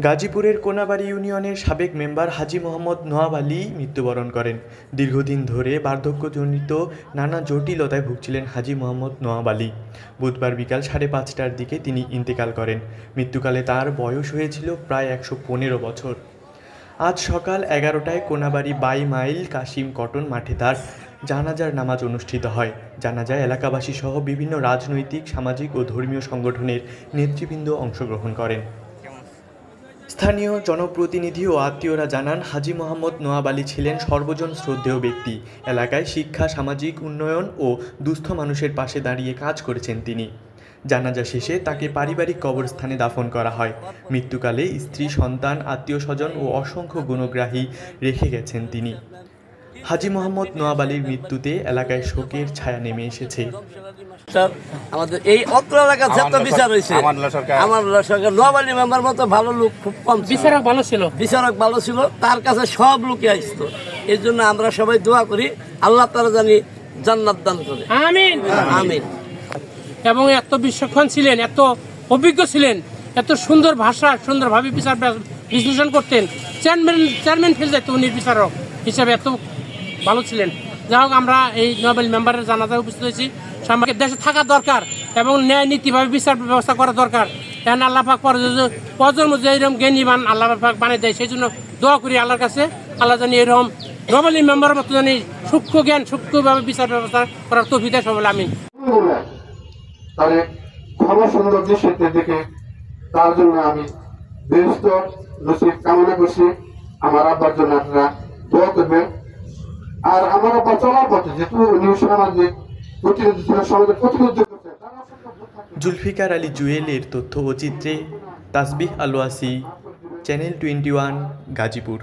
গাজীপুরের কোনাবাড়ি ইউনিয়নের সাবেক মেম্বার হাজী মোহাম্মদ নোয়াব আলী মৃত্যুবরণ করেন। দীর্ঘদিন ধরে বার্ধক্যজনিত নানা জটিলতায় ভুগছিলেন হাজি মোহাম্মদ নোয়াব আলী। বুধবার বিকাল সাড়ে পাঁচটার দিকে তিনি ইন্তেকাল করেন। মৃত্যুকালে তার বয়স হয়েছিল প্রায় একশো পনেরো বছর। আজ সকাল এগারোটায় কোনাবাড়ি বাই মাইল কাশিম কটন মাঠে তার জানাজার নামাজ অনুষ্ঠিত হয়। জানাজায় এলাকাবাসী সহ বিভিন্ন রাজনৈতিক, সামাজিক ও ধর্মীয় সংগঠনের নেতৃবৃন্দ অংশগ্রহণ করেন। স্থানীয় জনপ্রতিনিধি ও আত্মীয়রা জানান, হাজি মোহাম্মদ নোয়াব আলী ছিলেন সর্বজন শ্রদ্ধেয় ব্যক্তি। এলাকায় শিক্ষা, সামাজিক উন্নয়ন ও দুস্থ মানুষের পাশে দাঁড়িয়ে কাজ করেছেন তিনি। জানাজা শেষে তাকে পারিবারিক কবরস্থানে দাফন করা হয়। মৃত্যুকালে স্ত্রী, সন্তান আত্মীয় স্বজন ও অসংখ্য গুণগ্রাহী রেখে গেছেন তিনি। হাজী মোহাম্মদ নোয়াব আলীর মৃত্যুতে এলাকায় শোকের ছায়া নেমে এসেছে। আমাদের এই অত্র এলাকার যত বিচার হয়েছে আমানুল্লাহ সরকার। সরকার নোয়াবালি মেম্বার মতো ভালো লোক খুব কম বিচারক ভালো ছিল। বিচারক ভালো ছিল তার কাছে সব লোকে আসতো। এই জন্য আমরা সবাই দোয়া করি আল্লাহ তারা জানি জান্নাত দান করে। আমিন। আমিন। এবং এত বিশ্বক্ষণ ছিলেন এত অভিজ্ঞ ছিলেন এত সুন্দর ভাষা সুন্দরভাবে বিচার বিশ্লেষণ করতেন। চেয়ারম্যান চেয়ারম্যান ফেল যেত উনি বিচারক হিসাবে এত ভালো ছিলেন। যাই হোক, আমরা এই নোবেল মেম্বারের জানাজায় উপস্থিত হয়েছি। আমাকে দেশে থাকা দরকার এবং ন্যায় নীতিভাবে বিচার ব্যবস্থা করা দরকার। এখন আল্লাহ পাক পরে প্রজন্ম যে এরকম জ্ঞানীবান আল্লাহ পাক বানিয়ে দেয়, সেই জন্য দোয়া করি আল্লাহর কাছে। আল্লাহ জানি এরকম নোবেল মেম্বারের মতো জানি সূক্ষ্ম জ্ঞান, সূক্ষ্মভাবে বিচার ব্যবস্থা করার তো বিদেশ হবে আমি তার জন্য আমি কামনা করছি। আমার আব্বার জন্য আপনারা দোয়া আর আমার আব্বা চলার পথে যেহেতু উনি সমাজে প্রতিনিধি সমাজের প্রতিনিধিত্ব। জুলফিকার আলী জুয়েলের তথ্য ও চিত্রে Tasbih Alowasi channel twenty one, Gazipur